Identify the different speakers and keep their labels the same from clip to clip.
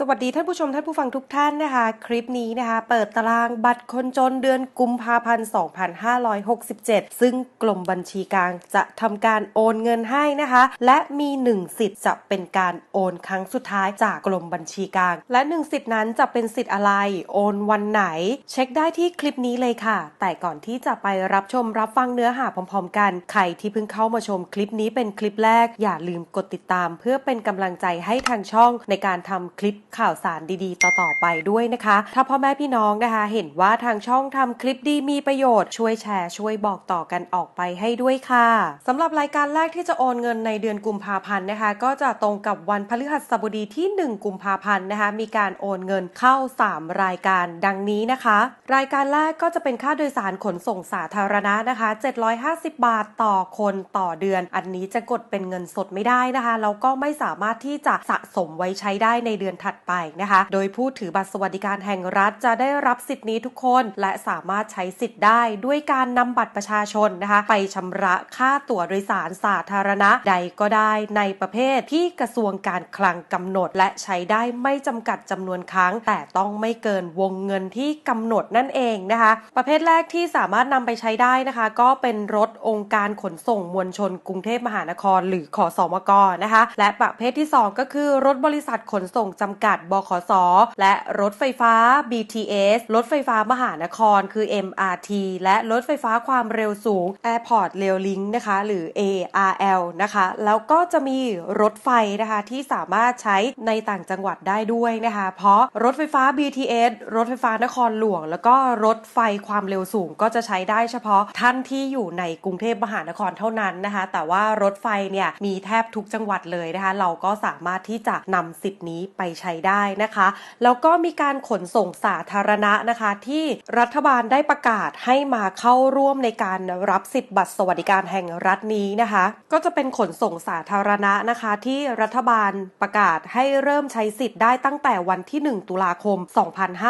Speaker 1: สวัสดีท่านผู้ชมท่านผู้ฟังทุกท่านนะคะ คลิปนี้นะคะ เปิดตารางบัตรคนจนเดือนกุมภาพันธ์ 2567 ซึ่งกรมบัญชีกลางจะทำการโอนเงินให้นะคะ และมีหนึ่งสิทธิ์จะเป็นการโอนครั้งสุดท้ายจากกรมบัญชีกลาง และหนึ่งสิทธิ์นั้นจะเป็นสิทธิ์อะไร โอนวันไหน เช็คได้ที่คลิปนี้เลยค่ะ แต่ก่อนที่จะไปรับชมรับฟังเนื้อหาพร้อมๆ กันใครที่เพิ่งเข้ามาชมคลิปนี้เป็นคลิปแรก อย่าลืมกดติดตาม เพื่อเป็นกำลังใจให้ทางช่องในการทำคลิปข่าวสารดีๆ ต่อๆไปด้วยนะคะ ถ้าพ่อแม่พี่น้องนะคะ เห็นว่าทางช่องทำคลิปดีมีประโยชน์ช่วยแชร์ช่วยบอกต่อกันออกไปให้ด้วยค่ะสำหรับรายการแรกที่จะโอนเงินในเดือนกุมภาพันธ์นะคะ ก็จะตรงกับวันพฤหัสบดีที่ 1 กุมภาพันธ์นะคะ มีการโอนเงินเข้า 3 รายการดังนี้นะคะ รายการแรกก็จะเป็นค่าโดยสารขนส่งสาธารณะนะคะ 750 บาทต่อคนต่อเดือน อันนี้จะกดเป็นเงินสดไม่ได้นะคะแล้วก็ไม่สามารถที่จะสะสมไว้ใช้ได้ในเดือนถัดไปนะคะ โดยผู้ถือบัตรสวัสดิการแห่งรัฐจะได้รับสิทธินี้ทุกคน และสามารถใช้สิทธิ์ได้ด้วยการนำบัตรประชาชนนะคะ ไปชำระค่าตั๋วโดยสารสาธารณะใดก็ได้ในประเภทที่กระทรวงการคลังกำหนด และใช้ได้ไม่จำกัดจำนวนครั้ง แต่ต้องไม่เกินวงเงินที่กำหนดนั่นเองนะคะ ประเภทแรกที่สามารถนำไปใช้ได้นะคะ ก็เป็นรถองค์การขนส่งมวลชนกรุงเทพมหานคร หรือขอสอมกนะคะ และประเภทที่ 2 ก็คือรถบริษัทขนส่งจำกัดบขส และรถไฟฟ้า BTS รถไฟฟ้ามหานคร คือ MRT และรถไฟฟ้าความเร็วสูง Airport Rail Link นะคะ หรือ ARL นะคะ แล้วก็จะมีรถไฟนะคะที่สามารถใช้ในต่างจังหวัดได้ด้วยนะคะ เพราะรถไฟฟ้า BTS รถไฟฟ้านครหลวง แล้วก็รถไฟความเร็วสูงก็จะใช้ได้เฉพาะท่านที่อยู่ในกรุงเทพมหานครเท่านั้นนะคะ แต่ว่ารถไฟเนี่ยมีแทบทุกจังหวัดเลยนะคะ เราก็สามารถที่จะนำสิทธิ์นี้ไปใช้ได้นะคะ แล้วก็มีการขนส่งสาธารณะนะคะ ที่รัฐบาลได้ประกาศให้มาเข้าร่วมในการรับสิทธิ์บัตรสวัสดิการแห่งรัฐนี้นะคะ ก็จะเป็นขนส่งสาธารณะนะคะ ที่รัฐบาลประกาศให้เริ่มใช้สิทธิ์ได้ตั้งแต่วันที่ 1 ตุลาคม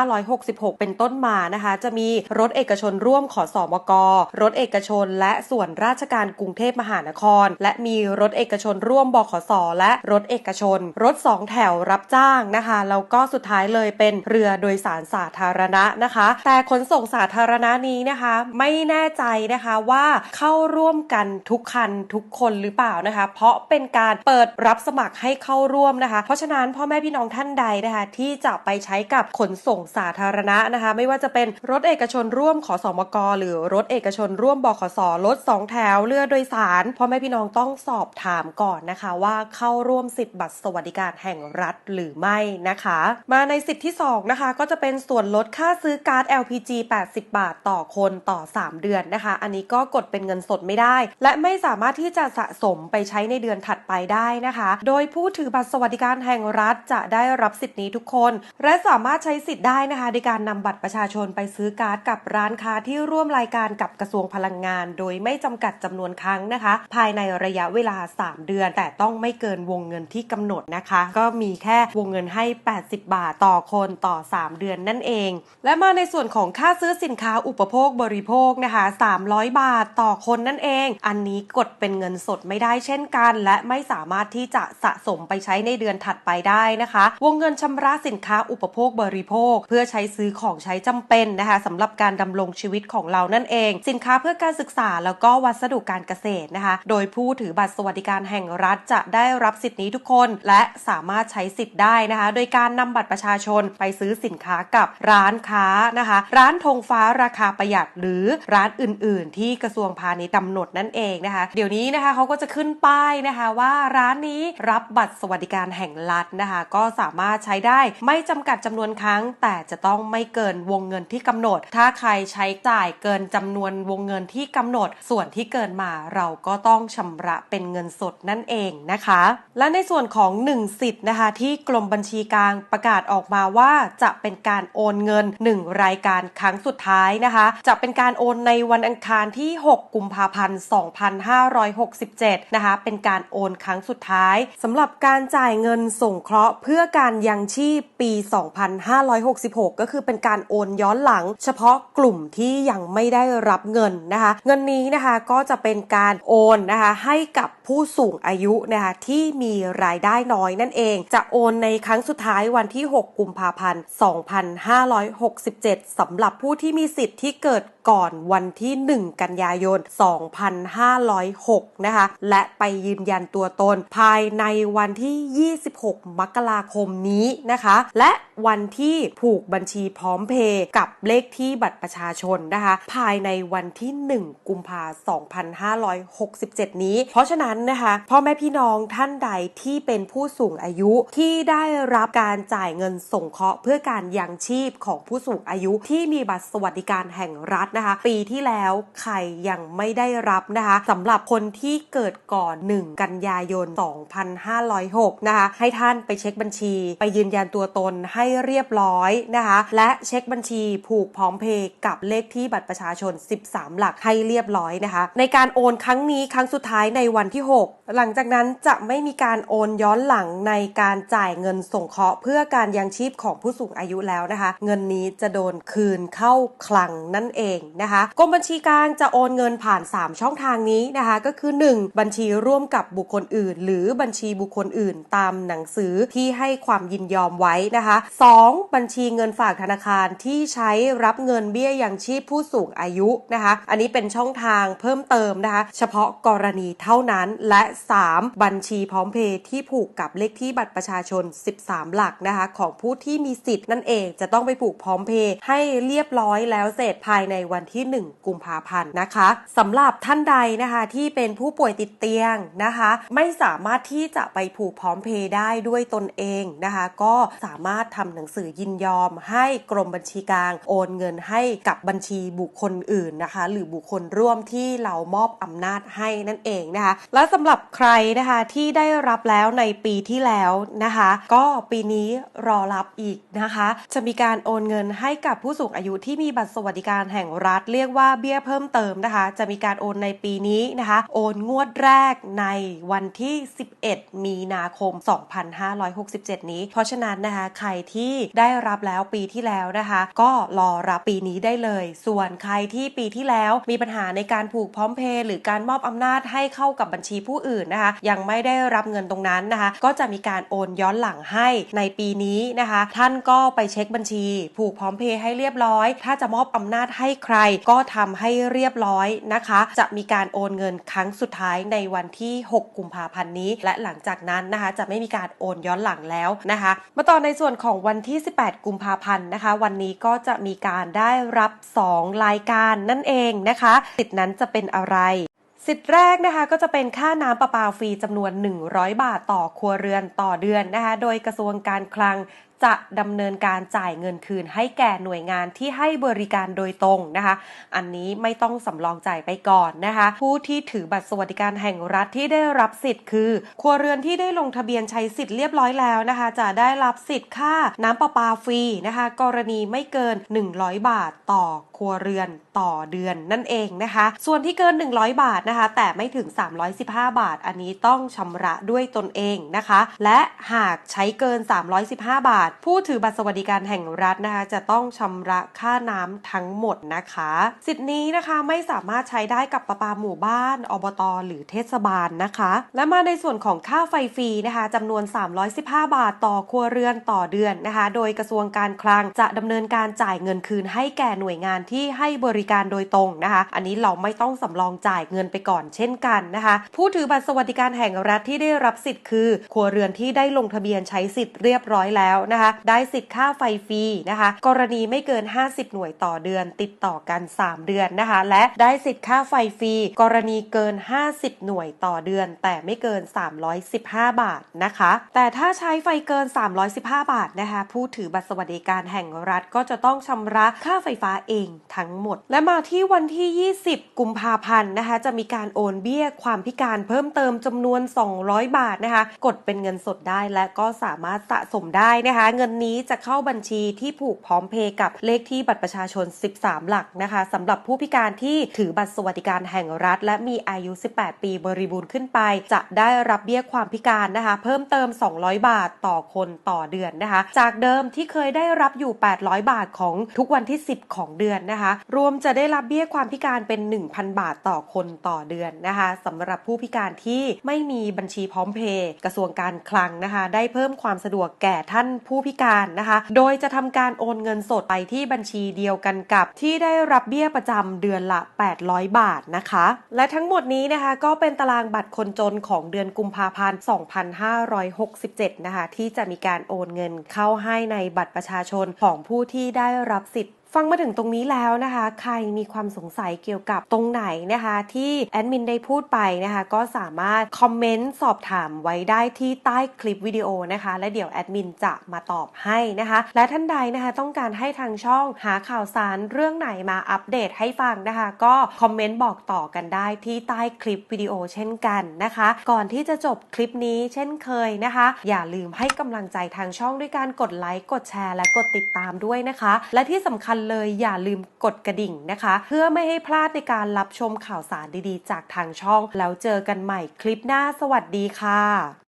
Speaker 1: 2566 เป็นต้นมานะคะ จะมีรถเอกชนร่วมขอสอมกรถเอกชน และส่วนราชการกรุงเทพมหานคร และมีรถเอกชนร่วมบขสและรถเอกชน รถสองแถวรับจ้างนะคะ แล้วก็สุดท้ายเลยเป็นเรือโดยสารสาธารณะนะคะ แต่ขนส่งสาธารณะนี้นะคะ ไม่แน่ใจนะคะว่าเข้าร่วมกันทุกคันทุกคนหรือเปล่านะคะ เพราะเป็นการเปิดรับสมัครให้เข้าร่วมนะคะ เพราะฉะนั้นพ่อแม่พี่น้องท่านใดนะคะ ที่จะไปใช้กับขนส่งสาธารณะนะคะ ไม่ว่าจะเป็นรถเอกชนร่วมขอสอมกหรือรถเอกชนร่วมบขสรถสองแถวเรือโดยสารพ่อแม่พี่น้องต้องสอบถามก่อนนะคะ ว่าเข้าร่วมสิทธิ์บัตรสวัสดิการแห่งรัฐหรือไม่นะคะ มาในสิทธิ์ที่ 2 นะคะ ก็จะเป็นส่วนลดค่าซื้อการ์ด LPG 80 บาทต่อคนต่อ 3 เดือนนะคะ อันนี้ก็กดเป็นเงินสดไม่ได้ และไม่สามารถที่จะสะสมไปใช้ในเดือนถัดไปได้นะคะ โดยผู้ถือบัตรสวัสดิการแห่งรัฐจะได้รับสิทธิ์นี้ทุกคน และสามารถใช้สิทธิ์ได้นะคะ ในการนำบัตรประชาชนไปซื้อการ์ดกับร้านค้าที่ร่วมรายการกับกระทรวงพลังงาน โดยไม่จำกัดจำนวนครั้งนะคะ ภายในระยะเวลา 3 เดือน แต่ต้องไม่เกินวงเงินที่กำหนดนะคะ ก็มีแค่วงเงินให้ 80 บาทต่อคนต่อ 3 เดือนนั่นเอง และมาในส่วนของค่าซื้อสินค้าอุปโภคบริโภคนะคะ 300 บาทต่อคนนั่นเอง อันนี้กดเป็นเงินสดไม่ได้เช่นกัน และไม่สามารถที่จะสะสมไปใช้ในเดือนถัดไปได้นะคะ วงเงินชำระสินค้าอุปโภคบริโภค เพื่อใช้ซื้อของใช้จำเป็นนะคะสำหรับการดำรงชีวิตของเรานั่นเอง สินค้าเพื่อการศึกษาแล้วก็วัสดุการเกษตรนะคะ โดยผู้ถือบัตรสวัสดิการแห่งรัฐจะได้รับสิทธินี้ทุกคน และสามารถใช้สิทธิ์ได้นะคะโดยการนำบัตรประชาชนไปซื้อสินค้ากับร้านค้านะคะ ร้านธงฟ้าราคาประหยัดหรือร้านอื่น ๆ ที่กระทรวงพาณิชย์กำหนดนั่นเองนะคะ เดี๋ยวนี้นะคะเขาก็จะขึ้นป้ายนะคะว่าร้านนี้รับบัตรสวัสดิการแห่งรัฐนะคะ ก็สามารถใช้ได้ไม่จำกัดจำนวนครั้ง แต่จะต้องไม่เกินวงเงินที่กำหนด ถ้าใครใช้จ่ายเกินจำนวนวงเงินที่กำหนด ส่วนที่เกินมาเราก็ต้องชำระเป็นเงินสดนั่นเองนะคะ และในส่วนของ 1 สิทธิ์นะคะที่กรมบัญชีกลางประกาศออกมาว่าจะเป็นการโอนเงิน 1 รายการครั้งสุดท้ายนะคะ จะเป็นการโอนในวันอังคารที่ 6 กุมภาพันธ์ 2567 นะคะ เป็นการโอนครั้งสุดท้ายสำหรับการจ่ายเงินส่งเคราะห์เพื่อการยังชีพปี 2566 ก็คือเป็นการโอนย้อนหลัง เฉพาะกลุ่มที่ยังไม่ได้รับเงินนะคะ เงินนี้นะคะก็จะเป็นการโอนนะคะให้กับผู้สูงอายุนะคะที่มีรายได้น้อยนั่นเอง จะโอนในครั้งรั้งสุดท้ายวันที่ 6 กุมภาพันธ์ 2567 สำหรับผู้ที่มีสิทธิ์ที่เกิด ก่อนวันที่ 1 กันยายน 2506 นะคะ และไปยืนยันตัวตนภายในวันที่ 26 มกราคมนี้นะคะ และวันที่ผูกบัญชีพร้อมเพย์กับเลขที่บัตรประชาชนนะคะ ภายในวันที่ 1 กุมภาพันธ์2567 นี้ เพราะฉะนั้นนะคะพ่อแม่พี่น้องท่านใดที่เป็นผู้สูงอายุที่ได้รับการจ่ายเงินส่งเคราะห์เพื่อการยังชีพของผู้สูงอายุที่มีบัตรสวัสดิการแห่งรัฐนะคะ ปีที่แล้วใครยังไม่ได้รับนะคะสำหรับคนที่เกิดก่อน 1 กันยายน 2506 นะคะ ให้ท่านไปเช็คบัญชี ไปยืนยันตัวตนให้เรียบร้อยนะคะ และเช็คบัญชีผูกพร้อมเพย์กับเลขที่บัตรประชาชน 13 หลักให้เรียบร้อยนะคะ ในการโอนครั้งนี้ครั้งสุดท้ายในวันที่ 6 หลังจากนั้นจะไม่มีการโอนย้อนหลังในการจ่ายเงินส่งเคราะห์เพื่อการยังชีพของผู้สูงอายุแล้วนะคะ เงินนี้จะโดนคืนเข้าคลังนั่นเองนะคะกรมบัญชีกลางจะโอนเงินผ่าน 3 ช่องทางนี้นะคะ ก็คือ 1. บัญชีร่วมกับบุคคลอื่น หรือบัญชีบุคคลอื่น ตามหนังสือที่ให้ความยินยอมไว้นะคะ 2. บัญชีเงินฝากธนาคารที่ใช้รับเงินเบี้ยยังชีพผู้สูงอายุนะคะ อันนี้เป็นช่องทางเพิ่มเติมนะคะ เฉพาะกรณีเท่านั้นและ 3. บัญชีพร้อมเพย์ที่ผูกกับเลขที่บัตรประชาชน 13 หลักนะคะ ของผู้ที่มีสิทธิ์นั่นเองจะต้องไปผูกพร้อมเพย์ให้เรียบร้อยแล้วเสร็จภายในวันที่ 1 กุมภาพันธ์นะคะสำหรับท่านใดนะคะที่เป็นผู้ป่วยติดเตียงนะคะ ไม่สามารถที่จะไปผูกพร้อมเพย์ได้ด้วยตนเองนะคะ ก็สามารถทำหนังสือยินยอม ให้กรมบัญชีกลางโอนเงินให้กับบัญชีบุคคลอื่นนะคะ หรือบุคคลร่วมที่เรามอบอำนาจให้นั่นเองนะคะ และสำหรับใครนะคะที่ได้รับแล้วในปีที่แล้วนะคะ ก็ปีนี้รอรับอีกนะคะ จะมีการโอนเงินให้กับผู้สูงอายุที่มีบัตรสวัสดิการแห่งรัฐเรียกว่าเบี้ยเพิ่มเติมนะคะ จะมีการโอนในปีนี้นะคะ โอนงวดแรกในวันที่ 11 มีนาคม 2567 นี้ เพราะฉะนั้นนะคะ ใครที่ได้รับแล้วปีที่แล้วนะคะ ก็รอรับปีนี้ได้เลย ส่วนใครที่ปีที่แล้วมีปัญหาในการผูกพร้อมเพย์หรือการมอบอำนาจให้เข้ากับบัญชีผู้อื่นนะคะ ยังไม่ได้รับเงินตรงนั้นนะคะ ก็จะมีการโอนย้อนหลังให้ในปีนี้นะคะ ท่านก็ไปเช็คบัญชี ผูกพร้อมเพย์ให้เรียบร้อย ถ้าจะมอบอำนาจให้ใครก็ทำให้เรียบร้อยนะคะ จะมีการโอนเงินครั้งสุดท้ายในวันที่ 6 กุมภาพันธ์นี้ และหลังจากนั้นนะคะจะไม่มีการโอนย้อนหลังแล้วนะคะ มาต่อในส่วนของวันที่ 18 กุมภาพันธ์นะคะ วันนี้ก็จะมีการได้รับ 2 รายการนั่นเองนะคะ สิทธินั้นจะเป็นอะไรสิทธิ์แรกนะคะก็จะเป็นค่าน้ำประปาฟรีจำนวน 100 บาทต่อครัวเรือนต่อเดือนนะคะ โดยกระทรวงการคลัง จะดำเนินการจ่ายเงินคืนให้แก่หน่วยงานที่ให้บริการโดยตรงนะคะ อันนี้ไม่ต้องสำรองจ่ายไปก่อนนะคะ ผู้ที่ถือบัตรสวัสดิการแห่งรัฐที่ได้รับสิทธิ์คือ ครัวเรือนที่ได้ลงทะเบียนใช้สิทธิ์เรียบร้อยแล้วนะคะ จะได้รับสิทธิ์ค่าน้ำประปาฟรีนะคะ กรณีไม่เกิน 100 บาทต่อครัวเรือนต่อเดือนนั่นเองนะคะ ส่วนที่เกิน 100 บาทนะคะ แต่ไม่ถึง 315 บาท อันนี้ต้องชำระด้วยตนเองนะคะ และหากใช้เกิน 315 บาทผู้ถือบัตรสวัสดิการแห่งรัฐนะคะจะต้องชำระค่าน้ำทั้งหมดนะคะ สิทธินี้นะคะไม่สามารถใช้ได้กับประปาหมู่บ้าน อบต หรือเทศบาลนะคะ และมาในส่วนของค่าไฟฟรีนะคะจำนวน 315 บาทต่อครัวเรือนต่อเดือนนะคะ โดยกระทรวงการคลังจะดำเนินการจ่ายเงินคืนให้แก่หน่วยงานที่ให้บริการโดยตรงนะคะ อันนี้เราไม่ต้องสำรองจ่ายเงินไปก่อนเช่นกันนะคะ ผู้ถือบัตรสวัสดิการแห่งรัฐที่ได้รับสิทธิ์คือ ครัวเรือนที่ได้ลงทะเบียนใช้สิทธิ์เรียบร้อยแล้วนะคะได้สิทธิ์ค่าไฟฟรีนะคะ กรณีไม่เกิน 50 หน่วยต่อเดือน ติดต่อกัน 3 เดือนนะคะ และได้สิทธิ์ค่าไฟฟรีกรณีเกิน 50 หน่วยต่อเดือน แต่ไม่เกิน 315 บาทนะคะ แต่ถ้าใช้ไฟเกิน 315 บาทนะคะผู้ถือบัตรสวัสดิการแห่งรัฐก็จะต้องชำระค่าไฟฟ้าเองทั้งหมด และมาที่วันที่ 20 กุมภาพันธ์นะคะ จะมีการโอนเบี้ยความพิการเพิ่มเติมจำนวน 200 บาทนะคะ กดเป็นเงินสดได้และก็สามารถสะสมได้นะคะเงินนี้จะเข้าบัญชีที่ผูกพร้อมเพย์กับเลขที่บัตรประชาชน 13 หลักนะคะสำหรับผู้พิการที่ถือบัตรสวัสดิการแห่งรัฐ และมีอายุ 18 ปีบริบูรณ์ขึ้นไป จะได้รับเบี้ยความพิการนะคะ เพิ่มเติม 200 บาทต่อคนต่อเดือนนะคะ จากเดิมที่เคยได้รับอยู่ 800 บาทของทุกวันที่ 10 ของเดือนนะคะ รวมจะได้รับเบี้ยความพิการเป็น 1,000 บาทต่อคนต่อเดือนนะคะสำหรับผู้พิการที่ไม่มีบัญชีพร้อมเพย์กระทรวงการคลังนะคะ ได้เพิ่มความสะดวกแก่ท่านผูู้้พิการนะคะ โดยจะทำการโอนเงินสดไปที่บัญชีเดียวกันกับ ที่ได้รับเบี้ยประจำเดือนละ 800 บาทนะคะ และทั้งหมดนี้นะคะก็เป็นตารางบัตรคนจนของเดือนกุมภาพันธ์ 2567 นะคะ ที่จะมีการโอนเงินเข้าให้ในบัตรประชาชนของผู้ที่ได้รับสิทธิ์ ฟังมาถึงตรงนี้แล้วนะคะ ใครมีความสงสัยเกี่ยวกับตรงไหนนะคะ ที่แอดมินได้พูดไปนะคะ ก็สามารถคอมเมนต์สอบถามไว้ได้ที่ใต้คลิปวิดีโอนะคะ และเดี๋ยวแอดมินจะมาตอบให้นะคะ และท่านใดนะคะต้องการให้ทางช่องหาข่าวสารเรื่องไหนมาอัปเดตให้ฟังนะคะ ก็คอมเมนต์บอกต่อกันได้ที่ใต้คลิปวิดีโอเช่นกันนะคะ ก่อนที่จะจบคลิปนี้เช่นเคยนะคะ อย่าลืมให้กำลังใจทางช่องด้วยการกดไลค์กดแชร์และกดติดตามด้วยนะคะ และที่สำคัญญเลยอย่าลืมกดกระดิ่งนะคะ เพื่อไม่ให้พลาดในการรับชมข่าวสารดีๆ จากทางช่อง แล้วเจอกันใหม่คลิปหน้าสวัสดีค่ะ